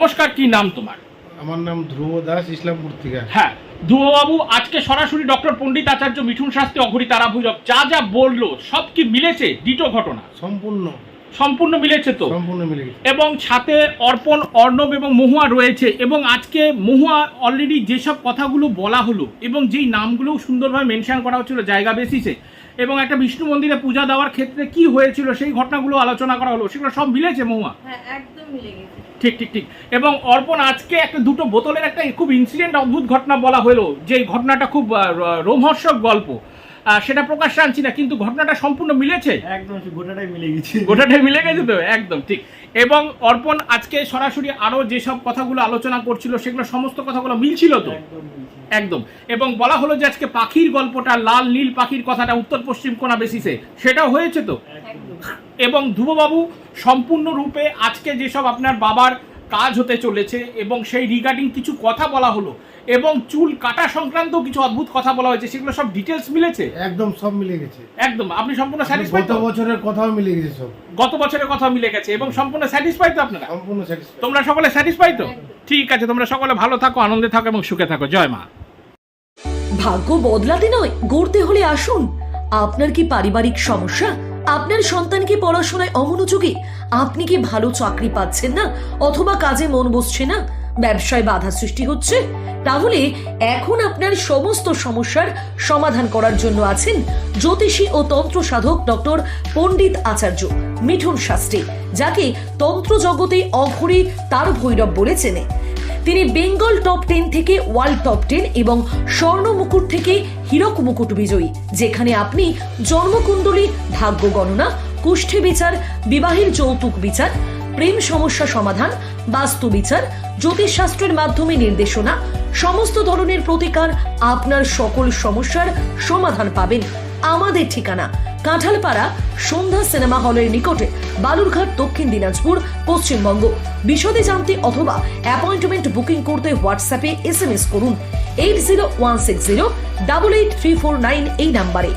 নমস্কার কি নাম তোমার? আমার নাম ধ্রুব দাস ইসলামপুর থেকে হ্যাঁ ধ্রুববাবু আজকে সরাসরি ডক্টর পণ্ডিত আচার্য মিঠুন শাস্ত্রী অঘরী তারা ভৈরব যা যা বলল সব কি মিলেছে? ডিটো ঘটনা। সম্পূর্ণ। সম্পূর্ণ মিলেছে তো? সম্পূর্ণ মিলে গেছে। এবং সাথে অর্পণ অর্ণব এবং মহুয়া রয়েছে এবং আজকে মহুয়া অলরেডি যেসব কথাগুলো বলা হলো এবং যেই নামগুলো সুন্দরভাবে মেনশন করা হচ্ছিল জায়গা বেসিসে এবং একটা বিষ্ণু মন্দিরে পূজা দেওয়ার ক্ষেত্রে কি হয়েছিল সেই ঘটনাগুলো আলোচনা করা হলো সেগুলো সব মিলেছে মহুয়া? হ্যাঁ একদম মিলে গেছে। ঠিক ঠিক ঠিক। এবং অর্পণ আজকে একটা দুটো বোতলের একটা খুব ইনসিডেন্ট অদ্ভুত ঘটনা বলা হলো যে ঘটনাটা খুব রোমহর্ষক গল্প। সেটা প্রকাশ্যে আনছি না কিন্তু ঘটনাটা সম্পূর্ণ মিলেছে? একদম গোটাটাই মিলে গেছে। গোটাটাই মিলে গেছে তো? একদম ঠিক। এবং অর্পণ আজকে সরাসরি আরও যেসব কথাগুলো আলোচনা করছিল সেগুলো সমস্ত কথাগুলো মিলছিল তো? একদম এবং বলা হলো যে আজকে পাখির গল্পটা লাল নীল পাখির কথাটা উত্তর পশ্চিম কোনা বেসিসে সেটাও হয়েছে তো? এবং ধ্রুববাবু সম্পূর্ণরূপে আজকে যেসব আপনার বাবার কাজ হতে চলেছে এবং সেই রিগার্ডিং কিছু কথা বলা হলো এবং চুল কাটা সংক্রান্ত কিছু অদ্ভুত কথা বলা হয়েছে সেগুলো সব ডিটেলস মিলেছে? একদম সব মিলে গেছে। একদম আপনি সম্পূর্ণ স্যাটিসফাইড গত বছরের কথাও মিলে গেছে সব। গত বছরের কথা মিলে গেছে এবং সম্পূর্ণ স্যাটিসফাইড তো আপনারা? সম্পূর্ণ স্যাটিসফাই তোমরা সকলে স্যাটিসফাইড তো? ঠিক আছে তোমরা সকলে ভালো থাকো আনন্দে থাকো এবং সুখে থাকো। জয় মা। ভাগ্য বদলাতে নয় গড়তে হলে আসুন। আপনার কি পারিবারিক সমস্যা? আপনার সন্তান কি পড়াশোনায় অমনোযোগী? আপনি কি ভালো চাকরি পাচ্ছেন না? অথবা কাজে মন বসছে না? ব্যবসায় বাধা সৃষ্টি হচ্ছে? তাহলে এখন আপনার সমস্ত সমস্যার সমাধান করার জন্য আছেন জ্যোতিষী ও তন্ত্র সাধক ডক্টর পণ্ডিত আচার্য মিঠুন শাস্ত্রী, যাকে তন্ত্র জগতে অঘরী তার ভৈরব বলে চেনে। তিনি বেঙ্গল টপ টেন থেকে ওয়ার্ল্ড টপ টেন এবং স্বর্ণ মুকুট থেকে হীরক মুকুট বিজয়ী, যেখানে আপনি জন্মকুণ্ডলী, ভাগ্য গণনা, কুষ্ঠী বিচার, বিবাহের যৌতুক বিচার, প্রেম সমস্যা সমাধান, বাস্তু বিচার, জ্যোতিষশাস্ত্রের মাধ্যমে নির্দেশনা, সমস্ত ধরনের প্রতিকার আপনার সকল সমস্যার সমাধান পাবেন আমাদের ঠিকানা কাঁঠালপাড়া সন্ধ্যা সিনেমা হলের নিকটে বালুরঘাট, দক্ষিণ দিনাজপুর, পশ্চিমবঙ্গ। বিশদে জানতে অথবা অ্যাপয়েন্টমেন্ট বুকিং করতে হোয়াটসঅ্যাপে এস করুন। Eight zero one six zero double eight three four nine এই নাম্বারে